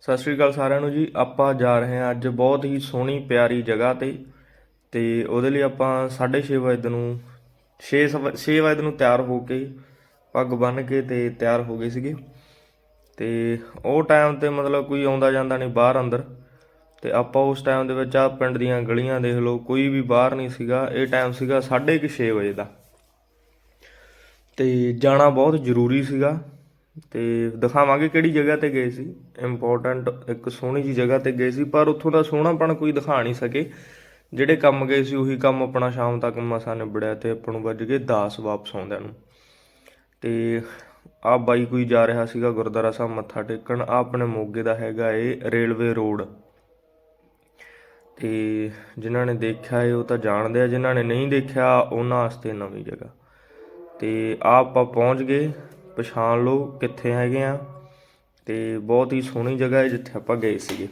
ਸਤਿ ਸ਼੍ਰੀ ਅਕਾਲ ਸਾਰਿਆਂ ਨੂੰ ਜੀ। ਆਪਾਂ ਜਾ ਰਹੇ ਹਾਂ ਅੱਜ ਬਹੁਤ ਹੀ ਸੋਹਣੀ, ਪਿਆਰੀ ਜਗ੍ਹਾ ਤੇ। ਤੇ ਉਹਦੇ ਲਈ ਆਪਾਂ 6:30 ਵਜੇ ਨੂੰ 6 6 ਵਜੇ ਨੂੰ ਤਿਆਰ ਹੋ ਕੇ ਪੱਗ ਬੰਨ੍ਹ ਕੇ ਤੇ ਤਿਆਰ ਹੋ ਗਏ ਸੀਗੇ। ਤੇ ਉਹ ਟਾਈਮ ਤੇ ਮਤਲਬ ਕੋਈ ਆਉਂਦਾ ਜਾਂਦਾ ਨਹੀਂ ਬਾਹਰ ਅੰਦਰ। ਤੇ ਆਪਾਂ ਉਸ ਟਾਈਮ ਦੇ ਵਿੱਚ ਆ ਪਿੰਡ ਦੀਆਂ ਗਲੀਆਂ ਦੇਖ ਲਓ, ਕੋਈ ਵੀ ਬਾਹਰ ਨਹੀਂ ਸੀਗਾ। ਇਹ ਟਾਈਮ ਸੀਗਾ 6:30 ਵਜੇ ਦਾ। ਤੇ ਜਾਣਾ ਬਹੁਤ ਜ਼ਰੂਰੀ ਸੀਗਾ। ਤੇ ਦਿਖਾਵਾਂਗੇ ਕਿਹੜੀ ਜਗ੍ਹਾ ਤੇ ਗਏ ਸੀ। ਇੰਪੋਰਟੈਂਟ ਇੱਕ ਸੋਹਣੀ ਜੀ ਜਗ੍ਹਾ ਤੇ ਗਏ ਸੀ, ਪਰ ਉੱਥੋਂ ਦਾ ਸੋਹਣਾਪਣ ਕੋਈ ਦਿਖਾ ਨਹੀਂ ਸਕੇ। ਜਿਹੜੇ ਕੰਮ ਗਏ ਸੀ, ਉਹੀ ਕੰਮ ਆਪਣਾ ਸ਼ਾਮ ਤੱਕ ਮਸਾ ਨਿਬੜਿਆ ਤੇ ਆਪਾਂ ਨੂੰ ਵੱਜ ਗਏ 10 ਵਾਪਸ ਆਉਂਦਿਆਂ ਨੂੰ। ਤੇ ਆ ਬਾਈ ਕੋਈ ਜਾ ਰਿਹਾ ਸੀਗਾ ਗੁਰਦੁਆਰਾ ਸਾਹਿਬ ਮੱਥਾ ਟੇਕਣ ਆ ਆਪਣੇ ਮੋਗੇ ਦਾ ਹੈਗਾ ਏ ਰੇਲਵੇ ਰੋਡ। ਤੇ ਜਿਨ੍ਹਾਂ ਨੇ ਦੇਖਿਆ ਏ, ਉਹ ਤਾਂ ਜਾਣਦੇ ਆ, ਜਿਨ੍ਹਾਂ ਨੇ ਨਹੀਂ ਦੇਖਿਆ, ਉਹਨਾਂ ਵਾਸਤੇ ਨਵੀਂ ਜਗ੍ਹਾ। ਤੇ ਆ ਆਪਾਂ ਪਹੁੰਚ ਗਏ ਪਛਾਣ ਲਓ ਕਿੱਥੇ ਹੈਗੇ ਆ ਤੇ ਬਹੁਤ ਹੀ ਸੋਹਣੀ ਜਗ੍ਹਾ ਹੈ ਜਿੱਥੇ ਆਪਾਂ ਗਏ ਸੀਗੇ।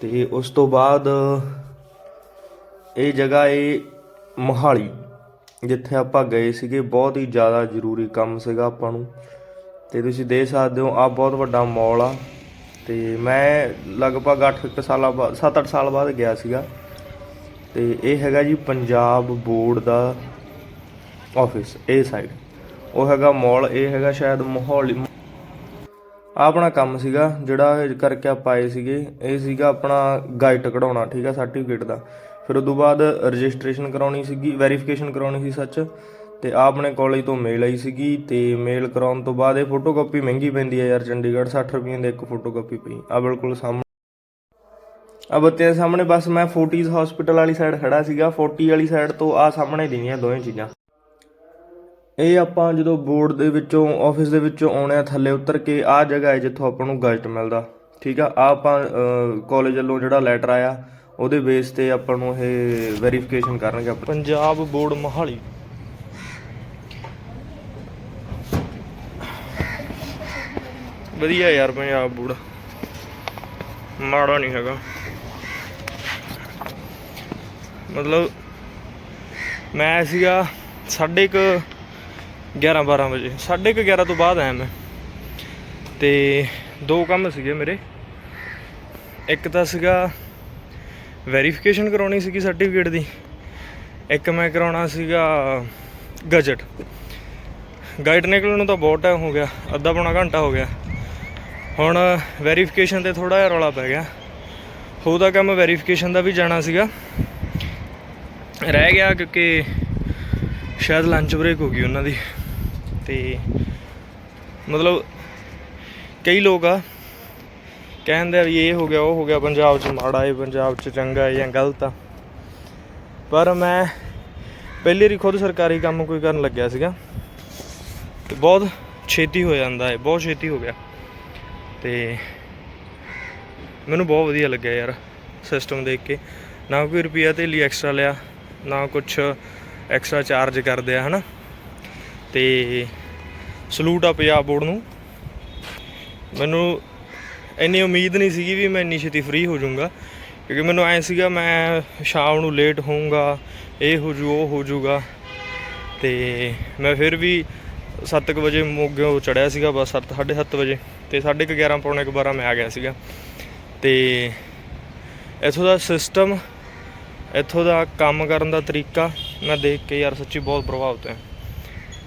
ਤੇ ਉਸ ਤੋਂ ਬਾਅਦ ਇਹ ਜਗ੍ਹਾ ਏ ਮੋਹਾਲੀ, ਜਿੱਥੇ ਆਪਾਂ ਗਏ ਸੀਗੇ। ਬਹੁਤ ਹੀ ਜ਼ਿਆਦਾ ਜ਼ਰੂਰੀ ਕੰਮ ਸੀਗਾ ਆਪਾਂ ਨੂੰ। ਤੇ ਤੁਸੀਂ ਦੇਖ ਸਕਦੇ ਹੋ ਆ ਬਹੁਤ ਵੱਡਾ ਮਾਲ ਆ। ਤੇ ਮੈਂ ਲਗਭਗ 8 ਸਾਲਾਂ ਬਾਅਦ 7-8 ਸਾਲ ਬਾਅਦ ਗਿਆ ਸੀਗਾ। ਤੇ ਇਹ ਹੈਗਾ ਜੀ ਪੰਜਾਬ ਬੋਰਡ ਦਾ ਆਫਿਸ, ਇਹ ਸਾਈਡ ਉਹ ਹੈਗਾ ਮਾਲ, ਇਹ ਹੈਗਾ ਸ਼ਾਇਦ ਮਾਹੌਲੀ ਆਹ ਆਪਣਾ ਕੰਮ ਸੀਗਾ, ਜਿਹੜਾ ਕਰਕੇ ਆਪਾਂ ਆਏ ਸੀਗੇ। ਇਹ ਸੀਗਾ ਆਪਣਾ ਗਾਈਟ ਕਢਾਉਣਾ, ਠੀਕ ਆ ਸਰਟੀਫਿਕੇਟ ਦਾ। ਫਿਰ ਉਦੋਂ ਬਾਅਦ ਰਜਿਸਟ੍ਰੇਸ਼ਨ ਕਰਾਉਣੀ ਸੀਗੀ ਵੈਰੀਫਿਕੇਸ਼ਨ ਕਰਾਉਣੀ ਸੀ ਸੱਚ। ਤੇ ਆਪਣੇ ਕਾਲਜ ਤੋਂ ਮੇਲ ਆਈ ਸੀਗੀ, ਤੇ ਮੇਲ ਕਰਾਉਣ ਤੋਂ ਬਾਅਦ ਇਹ ਫੋਟੋਕਾਪੀ ਮਹਿੰਗੀ ਪੈਂਦੀ ਹੈ ਯਾਰ, ਚੰਡੀਗੜ੍ਹ 60 ਰੁਪਏ ਦੇ ਇੱਕ ਫੋਟੋਕਾਪੀ ਪਈ। ਆ ਬਿਲਕੁਲ ਸਾਹਮਣੇ। ਆ ਬੱਤੇ ਦੇ ਸਾਹਮਣੇ ਬਸ ਮੈਂ ਫੋਰਟੀਜ਼ ਹਸਪੀਟਲ ਵਾਲੀ ਸਾਈਡ ਖੜਾ ਸੀਗਾ 40 ਵਾਲੀ ਸਾਈਡ ਤੋਂ ਆ ਸਾਹਮਣੇ ਦੀਆਂ ਦੋਵੇਂ ਚੀਜ਼ਾਂ। ਇਹ ਆਪਾਂ ਜਦੋਂ ਬੋਰਡ ਦੇ ਵਿੱਚੋਂ ਆਫਿਸ ਦੇ ਵਿੱਚੋਂ ਆਉਣੇ ਆ, ਥੱਲੇ ਉਤਰ ਕੇ ਆ ਜਗ੍ਹਾ ਹੈ ਜਿੱਥੋਂ ਆਪਾਂ ਨੂੰ ਗਜ਼ਟ ਮਿਲਦਾ। ਠੀਕ ਆ? ਆ ਆਪਾਂ ਕਾਲਜ ਵੱਲੋਂ ਜਿਹੜਾ ਲੈਟਰ ਆਇਆ, ਉਹਦੇ ਬੇਸ ਤੇ ਆਪਾਂ ਨੂੰ ਇਹ ਵੈਰੀਫਿਕੇਸ਼ਨ ਕਰਨਗੇ ਪੰਜਾਬ ਬੋਰਡ ਮੋਹਾਲੀ। ਵਧੀਆ ਯਾਰ ਪੰਜਾਬ ਬੋਰਡ। ਮਾੜਾ ਨਹੀਂ ਹੈਗਾ। ਮਤਲਬ, ਮੈਂ ਸੀਗਾ ਸਾਢੇ ਕੁ 11 12 ਵਜੇ। ਸਾਢੇ ਕੁ 11 ਤੋਂ ਬਾਅਦ ਆਇਆ ਮੈਂ। ਤੇ ਦੋ ਕੰਮ ਸੀਗੇ ਮੇਰੇ। ਇੱਕ ਤਾਂ ਸੀਗਾ ਵੈਰੀਫਿਕੇਸ਼ਨ ਕਰਾਉਣੀ ਸੀਗੀ ਸਰਟੀਫਿਕੇਟ ਦੀ। ਇੱਕ ਮੈਂ ਕਰਾਉਣਾ ਸੀਗਾ ਗਜਟ। ਗਾਈਡ ਨਿਕਲਣ ਨੂੰ ਤਾਂ ਬਹੁਤ ਟਾਈਮ ਹੋ ਗਿਆ। ਅੱਧਾ ਪੌਣਾ ਘੰਟਾ ਹੋ ਗਿਆ। ਹੁਣ ਵੈਰੀਫਿਕੇਸ਼ਨ ਤੇ ਥੋੜਾ ਜਿਹਾ ਰੌਲਾ ਪੈ ਗਿਆ। ਉਹਦਾ ਕੰਮ ਵੈਰੀਫਿਕੇਸ਼ਨ ਦਾ ਵੀ ਜਾਣਾ ਸੀਗਾ। ਰਹਿ ਗਿਆ ਕਿਉਂਕਿ ਸ਼ਾਇਦ ਲੰਚ ਬ੍ਰੇਕ ਹੋ ਗਈ ਉਹਨਾਂ ਦੀ। ਤੇ ਮਤਲਬ ਕਈ ਲੋਕ ਆ, ਕਹਿੰਦੇ ਆ ਵੀ ਇਹ ਹੋ ਗਿਆ, ਉਹ ਹੋ ਗਿਆ, ਪੰਜਾਬ 'ਚ ਮਾੜਾ ਹੈ ਪੰਜਾਬ 'ਚ ਚੰਗਾ ਹੈ ਜਾਂ ਗਲਤ ਆ। ਪਰ ਮੈਂ ਪਹਿਲੀ ਵਾਰੀ ਖੁਦ ਸਰਕਾਰੀ ਕੰਮ ਕੋਈ ਕਰਨ ਲੱਗਿਆ ਸੀਗਾ। ਤੇ ਬਹੁਤ ਛੇਤੀ ਹੋ ਜਾਂਦਾ ਹੈ ਬਹੁਤ ਛੇਤੀ ਹੋ ਗਿਆ। ਤੇ ਮੈਨੂੰ ਬਹੁਤ ਵਧੀਆ ਲੱਗਿਆ ਯਾਰ ਸਿਸਟਮ ਦੇਖ ਕੇ। ਨਾ ਕੋਈ ਰੁਪਿਆ ਤੇ ਲਈ ਐਕਸਟਰਾ ਲਿਆ, ਨਾ ਕੁਝ ਐਕਸਟਰਾ ਚਾਰਜ ਕਰਦੇ ਆ, ਹਨਾ? ਤੇ ਸਲੂਟ ਆ ਪੰਜਾਬ ਬੋਰਡ ਨੂੰ। ਮੈਨੂੰ ਇੰਨੀ ਉਮੀਦ ਨਹੀਂ ਸੀਗੀ ਵੀ ਮੈਂ ਇੰਨੀ ਛੇਤੀ ਫ੍ਰੀ ਹੋ ਜਾਊਂਗਾ। ਕਿਉਂਕਿ ਮੈਨੂੰ ਐ ਸੀਗਾ, ਮੈਂ ਸ਼ਾਮ ਨੂੰ ਲੇਟ ਹੋਊਂਗਾ, ਇਹ ਹੋ ਜੂ, ਉਹ ਹੋ ਜੂਗਾ। ਤੇ ਮੈਂ ਫਿਰ ਵੀ 7:00 ਵਜੇ ਮੋਗਿਓ ਚੜਿਆ ਸੀਗਾ, ਬਸ 7 7:30 ਵਜੇ। ਤੇ 11:30 ਪੌਣੇ 12 ਮੈਂ ਆ ਗਿਆ ਸੀਗਾ। ਤੇ ਇੱਥੋਂ ਦਾ ਸਿਸਟਮ ਇੱਥੋਂ ਦਾ ਕੰਮ ਕਰਨ ਦਾ ਤਰੀਕਾ ਮੈਂ ਦੇਖ ਕੇ ਯਾਰ ਸੱਚੀ ਬਹੁਤ ਪ੍ਰਭਾਵਿਤ ਹਾਂ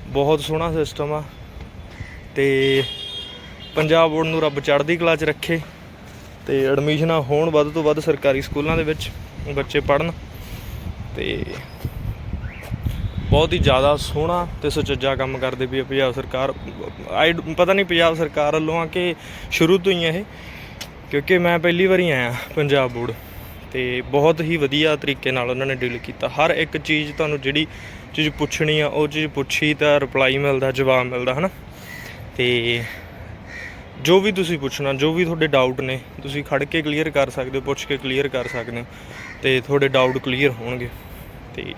ਬਹੁਤ ਸੋਹਣਾ ਸਿਸਟਮ ਆ ਤੇ ਪੰਜਾਬ ਬੋਰਡ ਨੂੰ ਰੱਬ ਚੜ੍ਹਦੀ ਕਲਾ 'ਚ ਰੱਖੇ ਤੇ ਐਡਮਿਸ਼ਨਾਂ ਹੋਣ ਵੱਧ ਤੋਂ ਵੱਧ ਸਰਕਾਰੀ ਸਕੂਲਾਂ ਦੇ ਵਿੱਚ ਬੱਚੇ ਪੜ੍ਹਨ ਤੇ ਬਹੁਤ ਹੀ ਜ਼ਿਆਦਾ ਸੋਹਣਾ ਤੇ ਸੁਚੱਜਾ ਕੰਮ ਕਰਦੇ ਵੀ ਪੰਜਾਬ ਸਰਕਾਰ। ਆਈ ਪਤਾ ਨਹੀਂ ਪੰਜਾਬ ਸਰਕਾਰ ਵੱਲੋਂ ਆ ਕਿ ਸ਼ੁਰੂ ਤੋਂ ਹੀ ਇਹ, ਕਿਉਂਕਿ ਮੈਂ ਪਹਿਲੀ ਵਾਰੀ ਆਇਆ ਪੰਜਾਬ ਬੋਰਡ ਤੇ ਬਹੁਤ ਹੀ ਵਧੀਆ ਤਰੀਕੇ ਨਾਲ ਉਹਨਾਂ ਨੇ ਡੀਲ ਕੀਤਾ। ਹਰ ਇੱਕ ਚੀਜ਼ ਤੁਹਾਨੂੰ ਜਿਹੜੀ ਚੀਜ਼ ਪੁੱਛਣੀ ਆ, ਉਹ ਚੀਜ਼ ਪੁੱਛੀ ਤਾਂ ਰਿਪਲਾਈ ਮਿਲਦਾ, ਜਵਾਬ ਮਿਲਦਾ, ਹਨਾ? ਤੇ ਜੋ ਵੀ ਤੁਸੀਂ ਪੁੱਛਣਾ, ਜੋ ਵੀ ਤੁਹਾਡੇ ਡਾਊਟ ਨੇ, ਤੁਸੀਂ ਖੜ ਕੇ ਕਲੀਅਰ ਕਰ ਸਕਦੇ ਹੋ, ਪੁੱਛ ਕੇ ਕਲੀਅਰ ਕਰ ਸਕਦੇ ਹੋ ਤੇ ਤੁਹਾਡੇ ਡਾਊਟ ਕਲੀਅਰ ਹੋਣਗੇ। ਤੇ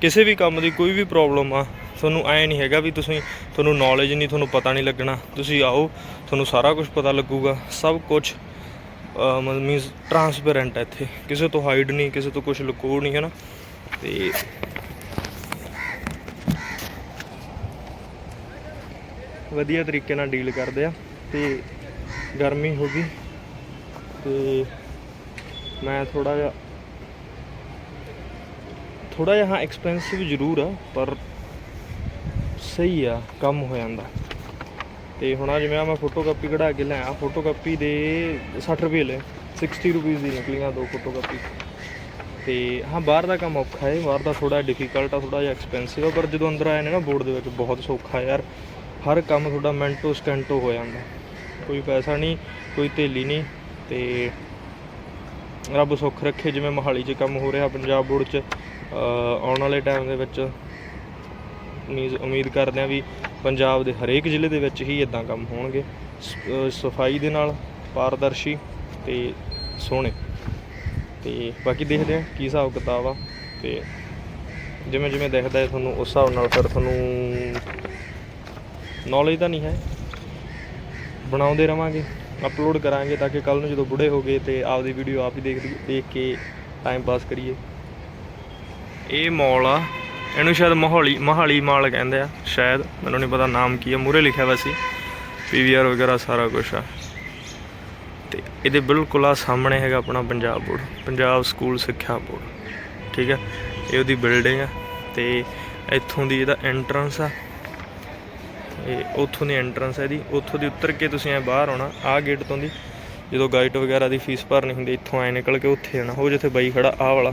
ਕਿਸੇ ਵੀ ਕੰਮ ਦੀ ਕੋਈ ਵੀ ਪ੍ਰੋਬਲਮ ਆ, ਤੁਹਾਨੂੰ ਐ ਨਹੀਂ ਹੈਗਾ ਵੀ ਤੁਸੀਂ, ਤੁਹਾਨੂੰ ਨੌਲੇਜ ਨਹੀਂ, ਤੁਹਾਨੂੰ ਪਤਾ ਨਹੀਂ ਲੱਗਣਾ। ਤੁਸੀਂ ਆਓ, ਤੁਹਾਨੂੰ ਸਾਰਾ ਕੁਝ ਪਤਾ ਲੱਗੂਗਾ, ਸਭ ਕੁਝ ਮੀਨਸ ਟਰਾਂਸਪੇਰੈਂਟ ਹੈ ਇੱਥੇ। ਕਿਸੇ ਤੋਂ ਹਾਈਡ ਨਹੀਂ, ਕਿਸੇ ਤੋਂ ਕੁਝ ਲੁਕੋ ਨਹੀਂ ਹੈ ਨਾ ਤੇ ਵਧੀਆ ਤਰੀਕੇ ਨਾਲ ਡੀਲ ਕਰਦੇ ਆ। ਤੇ ਗਰਮੀ ਹੋ ਗਈ। ਤੇ ਮੈਂ ਥੋੜਾ ਜਿਹਾ ਥੋੜਾ ਜਿਹਾ ਹਾਂ ਐਕਸਪੈਂਸਿਵ ਜ਼ਰੂਰ ਆ, ਪਰ ਸਹੀ ਆ, ਕੰਮ ਹੋ ਜਾਂਦਾ। ਤੇ ਹੁਣ ਆ ਜਿਵੇਂ ਆ ਮੈਂ ਫੋਟੋ ਕਾਪੀ ਕਢਾ ਕੇ ਲਿਆ ਫੋਟੋ ਕਾਪੀ ਦੇ 60 ਰੁਪਏ ਲਏ 60 ਰੁਪਏ ਦੀ ਨਿਕਲੀਆਂ ਦੋ ਫੋਟੋ ਕਾਪੀ ਤੇ ਹਾਂ, ਬਾਹਰ ਦਾ ਕੰਮ ਔਖਾ ਹੈ ਬਾਹਰ ਦਾ ਥੋੜਾ ਡਿਫਿਕਲਟ ਆ ਥੋੜਾ ਜਿਹਾ ਐਕਸਪੈਂਸਿਵ ਆ, ਪਰ ਜਦੋਂ ਅੰਦਰ ਆਏ ਨੇ ਨਾ ਬੋਰਡ ਦੇ ਵਿੱਚ ਬਹੁਤ ਸੌਖਾ ਯਾਰ। ਹਰ ਕੰਮ ਤੁਹਾਡਾ ਮਿੰਟੋ ਸਕਿੰਟੋ ਹੋ ਜਾਂਦਾ। ਕੋਈ ਪੈਸਾ ਨਹੀਂ, ਕੋਈ ਧੇਲੀ ਨਹੀਂ, ਤੇ ਰੱਬ ਸੁੱਖ ਰੱਖੇ, ਜਿਵੇਂ ਮੋਹਾਲੀ 'ਚ ਕੰਮ ਹੋ ਰਿਹਾ ਪੰਜਾਬ ਬੋਰਡ 'ਚ ਆਉਣ ਵਾਲੇ ਟਾਈਮ ਦੇ ਵਿੱਚ। ਉਮੀਦ ਉਮੀਦ ਕਰਦੇ ਹਾਂ ਵੀ ਪੰਜਾਬ ਦੇ ਹਰੇਕ ਜ਼ਿਲ੍ਹੇ ਦੇ ਵਿੱਚ ਹੀ ਇਦਾਂ ਕੰਮ ਹੋਣਗੇ। ਸ- ਸਫ਼ਾਈ ਦੇ ਨਾਲ ਪਾਰਦਰਸ਼ੀ ਤੇ ਸੋਹਣੇ। ਤੇ ਬਾਕੀ ਦੇਖਦੇ ਹਾਂ ਕੀ ਹਿਸਾਬ ਕਿਤਾਬ ਆ ਤੇ ਜਿਵੇਂ ਜਿਵੇਂ ਦਿਖਦਾ ਹੈ ਤੁਹਾਨੂੰ ਉਸ ਹਿਸਾਬ ਨਾਲ ਫਿਰ ਤੁਹਾਨੂੰ ਨੌਲੇਜ ਤਾਂ ਨਹੀਂ ਹੈ। ਬਣਾਉਂਦੇ ਰਵਾਂਗੇ ਅਪਲੋਡ ਕਰਾਂਗੇ ਤਾਂ ਕਿ ਕੱਲ ਨੂੰ ਜਦੋਂ ਬੁੜੇ ਹੋ ਗਏ ਤੇ ਆਪਦੀ ਵੀਡੀਓ ਆਪ ਹੀ ਦੇਖ ਦੇਖ ਕੇ ਟਾਈਮ ਪਾਸ ਕਰੀਏ। ਇਹ ਮੌਲ ਆ। ਇਹਨੂੰ ਸ਼ਾਇਦ ਮੋਹਾਲੀ ਮੋਹਾਲੀ ਮਾਲ ਕਹਿੰਦੇ ਆ, ਸ਼ਾਇਦ, ਮੈਨੂੰ ਨਹੀਂ ਪਤਾ ਨਾਮ ਕੀ ਆ ਮੂਰੇ ਲਿਖਿਆ ਵਾ ਸੀ ਪੀਵੀਆਰ ਵਗੈਰਾ ਸਾਰਾ ਕੁਝ ਆ। ਤੇ ਇਹਦੇ ਬਿਲਕੁਲ ਆ ਸਾਹਮਣੇ ਹੈਗਾ ਆਪਣਾ ਪੰਜਾਬ ਬੋਰਡ, ਪੰਜਾਬ ਸਕੂਲ ਸਿੱਖਿਆ ਬੋਰਡ, ਠੀਕ ਆ? ਇਹ ਉਹਦੀ ਬਿਲਡਿੰਗ ਆ ਤੇ ਇੱਥੋਂ ਦੀ ਇਹਦਾ ਐਂਟਰੈਂਸ ਆ। ਇਹ ਉੱਥੋਂ ਦੀ ਐਂਟਰੈਂਸ ਹੈ ਇਹਦੀ, ਉੱਥੋਂ ਦੀ ਉੱਤਰ ਕੇ ਤੁਸੀਂ ਐ ਬਾਹਰ ਆਉਣਾ ਆਹ ਗੇਟ ਤੋਂ ਦੀ, ਜਦੋਂ ਗਾਈਡ ਵਗੈਰਾ ਦੀ ਫੀਸ ਭਰਨੀ ਹੁੰਦੀ, ਇੱਥੋਂ ਐ ਨਿਕਲ ਕੇ ਉੱਥੇ ਆਣਾ ਉਹ ਜਿੱਥੇ ਬਾਈ ਖੜਾ, ਆਹ ਵਾਲਾ,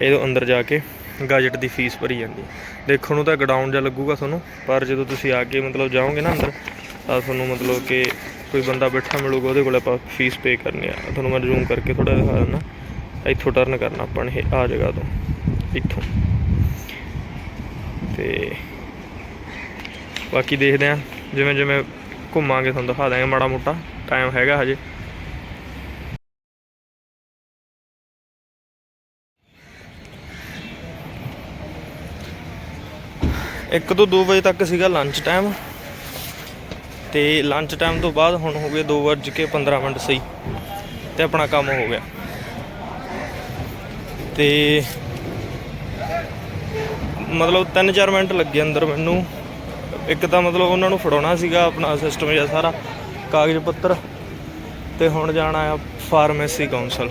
ਇਹਦੇ ਅੰਦਰ ਜਾ ਕੇ ਗਾਜਟ ਦੀ ਫੀਸ ਭਰੀ ਜਾਂਦੀ ਦੇਖਣ ਨੂੰ ਤਾਂ ਗਡਾਊਨ ਜਿਹਾ ਲੱਗੂਗਾ ਤੁਹਾਨੂੰ, ਪਰ ਜਦੋਂ ਤੁਸੀਂ ਆ ਕੇ ਮਤਲਬ ਜਾਓਗੇ ਨਾ ਅੰਦਰ, ਤਾਂ ਤੁਹਾਨੂੰ ਮਤਲਬ ਕਿ ਕੋਈ ਬੰਦਾ ਬੈਠਾ ਮਿਲੂਗਾ, ਉਹਦੇ ਕੋਲ ਆਪਾਂ ਫੀਸ ਪੇ ਕਰਨੀ ਆ। ਤੁਹਾਨੂੰ ਮੈਂ ਜ਼ੂਮ ਕਰਕੇ ਥੋੜਾ ਦਿਖਾ ਦਿੰਦਾ। ਇੱਥੋਂ ਟਰਨ ਕਰਨਾ ਆਪਾਂ ਨੇ, ਇਹ ਆ ਜਗ੍ਹਾ ਤੋਂ, ਇੱਥੋਂ। ਤੇ ਬਾਕੀ ਦੇਖਦੇ ਆ ਜਿਵੇਂ ਜਿਵੇਂ ਘੁੰਮਾਂਗੇ ਤੁਹਾਨੂੰ ਦਿਖਾ ਦਾਂਗੇ ਮਾੜਾ ਮੋਟਾ। ਟਾਈਮ ਹੈਗਾ ਹਜੇ। ਇੱਕ ਤੋਂ 2 ਵਜੇ ਤੱਕ ਸੀਗਾ ਲੰਚ ਟਾਈਮ ਤੇ ਲੰਚ ਟਾਈਮ ਤੋਂ ਬਾਅਦ ਹੁਣ ਹੋ ਗਏ 2 ਵੱਜ ਕੇ 15 ਮਿੰਟ ਸਹੀ। ਤੇ ਆਪਣਾ ਕੰਮ ਹੋ ਗਿਆ। ਤੇ ਮਤਲਬ 3-4 ਮਿੰਟ ਲੱਗੇ ਅੰਦਰ ਮੈਨੂੰ। ਇੱਕ ਤਾਂ ਮਤਲਬ ਉਹਨਾਂ ਨੂੰ ਫੜਾਉਣਾ ਸੀਗਾ ਆਪਣਾ ਸਿਸਟਮ ਜਿਹਾ ਸਾਰਾ, ਕਾਗਜ਼ ਪੱਤਰ। ਤੇ ਹੁਣ ਜਾਣਾ ਆ ਫਾਰਮੇਸੀ ਕਾਉਂਸਲ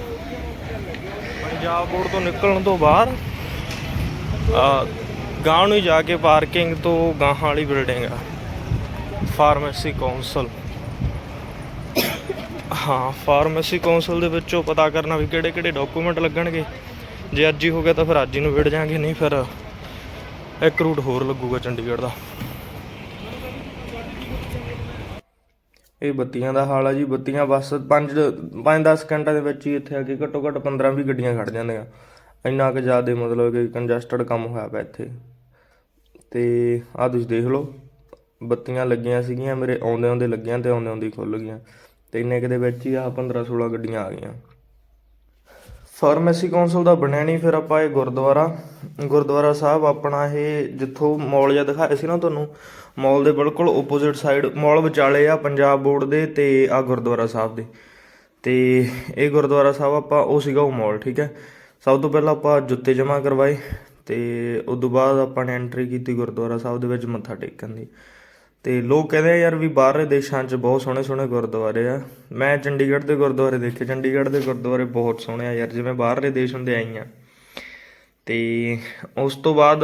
ਪੰਜਾਬ ਬੋਰਡ ਤੋਂ ਨਿਕਲਣ ਤੋਂ ਬਾਅਦ ਆ ਗਾਂਹ ਨੂੰ ਹੀ ਜਾ ਕੇ ਪਾਰਕਿੰਗ ਤੋਂ ਗਾਹਾਂ ਵਾਲੀ ਬਿਲਡਿੰਗ ਆ। ਫਾਰਮੇਸੀ ਕਾਉਂਸਲ ਹਾਂ ਫਾਰਮੇਸੀ ਕਾਉਂਸਲ ਦੇ ਵਿੱਚੋਂ ਪਤਾ ਕਰਨਾ ਵੀ ਕਿਹੜੇ ਕਿਹੜੇ ਡਾਕੂਮੈਂਟ ਲੱਗਣਗੇ। ਜੇ ਅੱਜ ਹੀ ਹੋ ਗਿਆ ਤਾਂ ਫਿਰ ਅੱਜ ਹੀ ਨੂੰ ਵਿੜ ਜਾਾਂਗੇ, ਨਹੀਂ ਫਿਰ ਇੱਕ ਰੂਟ ਹੋਰ ਲੱਗੂਗਾ ਚੰਡੀਗੜ੍ਹ ਦਾ। ਇਹ ਬੱਤੀਆਂ ਦਾ ਹਾਲ ਆ ਜੀ, ਬੱਤੀਆਂ ਬਸ 5 5-10 ਸਕਿੰਟਾਂ ਦੇ ਵਿੱਚ ਹੀ ਇੱਥੇ ਆ ਕੇ ਘੱਟੋ ਘੱਟ 15-20 ਗੱਡੀਆਂ ਖੜ ਜਾਂਦੀਆਂ। ਇੰਨਾ ਕੁ ਜ਼ਿਆਦਾ ਮਤਲਬ ਕਿ ਕੰਜਸਟਡ ਕੰਮ ਹੋਇਆ ਪਿਆ ਇੱਥੇ। ਤੇ ਆਹ ਤੁਸੀਂ ਦੇਖ ਲਓ, ਬੱਤੀਆਂ ਲੱਗੀਆਂ ਸੀਗੀਆਂ, ਮੇਰੇ ਆਉਂਦੇ ਆਉਂਦੇ ਲੱਗੀਆਂ ਤੇ ਆਉਂਦੇ ਆਉਂਦੇ ਹੀ ਖੁੱਲ ਗਈਆਂ। ਤੇ ਇੰਨੇ ਕੁ ਦੇ ਵਿੱਚ ਹੀ ਆਹ 15-16 ਗੱਡੀਆਂ ਆ ਗਈਆਂ। ਫਾਰਮੇਸੀ ਕਾਉਂਸਲ ਦਾ ਬਣਿਆ ਨਹੀਂ, ਫਿਰ ਆਪਾਂ ਇਹ ਗੁਰਦੁਆਰਾ। ਗੁਰਦੁਆਰਾ ਸਾਹਿਬ ਆਪਣਾ ਇਹ ਜਿੱਥੋਂ ਮੌਲ ਜਿਹਾ ਦਿਖਾਇਆ ਸੀ ਨਾ ਤੁਹਾਨੂੰ, ਮੌਲ ਦੇ ਬਿਲਕੁਲ ਆਪੋਜ਼ਿਟ ਸਾਈਡ ਮੌਲ ਵਿਚਾਲੇ ਆ ਪੰਜਾਬ ਬੋਰਡ ਦੇ ਤੇ ਆ ਗੁਰਦੁਆਰਾ ਸਾਹਿਬ ਦੇ। ਤੇ ਇਹ ਗੁਰਦੁਆਰਾ ਸਾਹਿਬ ਆਪਾਂ, ਉਹ ਸੀਗਾ ਉਹ ਮੌਲ, ਠੀਕ ਹੈ। ਸਭ ਤੋਂ ਪਹਿਲਾਂ ਆਪਾਂ ਜੁੱਤੇ ਜਮ੍ਹਾਂ ਕਰਵਾਏ। ਤੇ ਉਸ ਤੋਂ ਬਾਅਦ ਆਪਾਂ ਨੇ ਐਂਟਰੀ ਕੀਤੀ ਗੁਰਦੁਆਰਾ ਸਾਹਿਬ ਦੇ ਵਿੱਚ ਮੱਥਾ ਟੇਕਣ ਦੀ। ਤੇ ਲੋਕ ਕਹਿੰਦੇ ਆ ਯਾਰ ਵੀ ਬਾਹਰਲੇ ਦੇਸ਼ਾਂ 'ਚ ਬਹੁਤ ਸੋਹਣੇ ਸੋਹਣੇ ਗੁਰਦੁਆਰੇ ਆ। ਮੈਂ ਚੰਡੀਗੜ੍ਹ ਦੇ ਗੁਰਦੁਆਰੇ ਦੇਖੇ, ਚੰਡੀਗੜ੍ਹ ਦੇ ਗੁਰਦੁਆਰੇ ਬਹੁਤ ਸੋਹਣੇ ਆ ਯਾਰ, ਜਿਵੇਂ ਬਾਹਰਲੇ ਦੇਸ਼ ਹੁੰਦੇ ਆਈਆਂ ਤੇ ਉਸ ਤੋਂ ਬਾਅਦ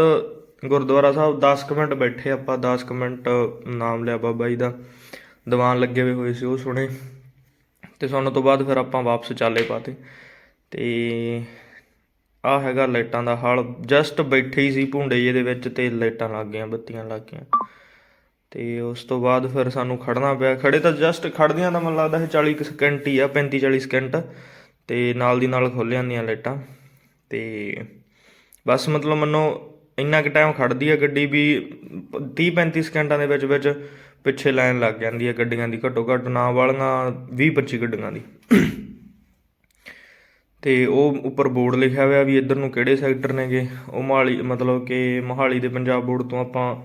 ਗੁਰਦੁਆਰਾ ਸਾਹਿਬ 10 ਕੁ ਮਿੰਟ ਬੈਠੇ ਆਪਾਂ 10 ਕੁ ਮਿੰਟ ਨਾਮ ਲਿਆ ਬਾਬਾ ਜੀ ਦਾ। ਦੀਵਾਨ ਲੱਗੇ ਹੋਏ ਹੋਏ ਸੀ ਉਹ ਸੁਣੇ। ਤੇ ਸੁਣਨ ਤੋਂ ਬਾਅਦ ਫਿਰ ਆਪਾਂ ਵਾਪਸ ਚਾਲੇ ਪਾਤੇ। ਤੇ ਆ ਹੈਗਾ ਲਾਈਟਾਂ ਦਾ ਹਾਲ। ਜਸਟ ਬੈਠੇ ਹੀ ਸੀ ਭੁੰਡੇ ਜਿਹੇ ਦੇ ਵਿੱਚ ਤੇ ਲਾਈਟਾਂ ਲੱਗ ਗਈਆਂ, ਬੱਤੀਆਂ ਲੱਗ ਗਈਆਂ। ਤੇ ਉਸ ਤੋਂ ਬਾਅਦ ਫਿਰ ਸਾਨੂੰ ਖੜਨਾ ਪਿਆ। ਖੜੇ ਤਾਂ ਜਸਟ ਖੜਦਿਆਂ ਤਾਂ ਮੈਨੂੰ ਲੱਗਦਾ ਹੈ 40 ਕੁ ਸਕਿੰਟ ਹੀ ਆ 35 40 ਸਕਿੰਟ ਤੇ ਨਾਲ ਦੀ ਨਾਲ ਖੁੱਲ ਜਾਂਦੀਆਂ ਲਾਈਟਾਂ। ਤੇ ਬਸ ਮਤਲਬ ਮੰਨੋ ਇੰਨਾ ਕੁ ਟਾਈਮ ਖੜਦੀ ਆ ਗੱਡੀ ਵੀ 30 35 ਸਕਿੰਟਾਂ ਦੇ ਵਿੱਚ ਵਿੱਚ ਪਿੱਛੇ ਲਾਈਨ ਲੱਗ ਜਾਂਦੀ ਹੈ ਗੱਡੀਆਂ ਦੀ ਘੱਟੋ ਘੱਟ, ਨਾ ਵਾਲੀਆਂ 20 25 ਗੱਡੀਆਂ ਦੀ। ਤੇ ਉਹ ਉੱਪਰ ਬੋਰਡ ਲਿਖਿਆ ਹੋਇਆ ਵੀ ਇੱਧਰ ਨੂੰ ਕਿਹੜੇ ਸੈਕਟਰ ਨੇਗੇ? ਉਹ ਮੋਹਾਲੀ, ਮਤਲਬ ਕਿ ਮੋਹਾਲੀ ਦੇ ਪੰਜਾਬ ਬੋਰਡ ਤੋਂ ਆਪਾਂ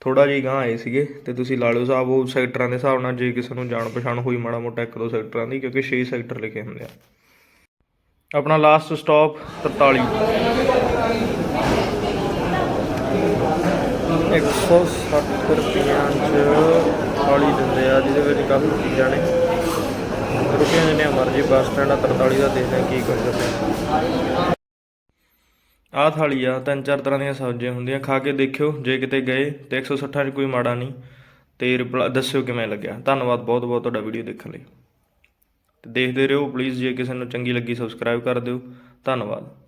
ਥੋੜਾ ਜਿਹਾ ਗਾਂ ਆਏ ਸੀਗੇ ਤੇ ਤੁਸੀਂ ਲਾ ਲਓ ਸਾਹਿਬ, ਉਹ ਸੈਕਟਰਾਂ ਦੇ ਹਿਸਾਬ ਨਾਲ ਜੇ ਕਿਸੇ ਨੂੰ ਜਾਣ ਪਛਾਣ ਹੋਈ ਮਾੜਾ ਮੋਟਾ ਇੱਕ ਦੋ ਸੈਕਟਰਾਂ ਦੀ, ਕਿਉਂਕਿ 6 ਸੈਕਟਰ ਲਿਖੇ ਹੁੰਦੇ ਆ। ਆਪਣਾ ਲਾਸਟ ਸਟਾਪ 43 160 ਰੁਪਈਆਂ ਚ ਥਾਲੀ ਦਿੰਦੇ ਆ, ਜਿਹਦੇ ਵਿੱਚ ਕਾਫੀ ਚੀਜ਼ਾਂ ਨੇ। ਛੁੱਟੀਆਂ ਜਿੰਨੀਆਂ ਮਰਜ਼ੀ ਬੱਸ ਸਟੈਂਡ ਆ 43 ਦਾ ਦੇਖਦੇ ਕੀ ਕੁਝ ਕਰਦੇ ਆਹ ਥਾਲੀ ਆ, ਤਿੰਨ ਚਾਰ ਤਰ੍ਹਾਂ ਦੀਆਂ ਸਬਜ਼ੀਆਂ ਹੁੰਦੀਆਂ, ਖਾ ਕੇ ਦੇਖਿਓ, ਜੇ ਕਿਤੇ ਗਏ ਤੇ 160 ਚ ਕੋਈ ਮਾੜਾ ਨਹੀਂ। ਤੇ ਰਿਪਲਾ, ਦੱਸਿਓ ਕਿਵੇਂ ਲੱਗਿਆ। ਧੰਨਵਾਦ ਬਹੁਤ ਬਹੁਤ ਤੁਹਾਡਾ ਵੀਡੀਓ ਦੇਖਣ ਲਈ। ਤੇ ਦੇਖਦੇ ਰਹੋ ਪਲੀਜ਼ ਜੇ ਕਿਸੇ ਨੂੰ ਚੰਗੀ ਲੱਗੀ ਸਬਸਕ੍ਰਾਈਬ ਕਰ ਦਿਓ। ਧੰਨਵਾਦ।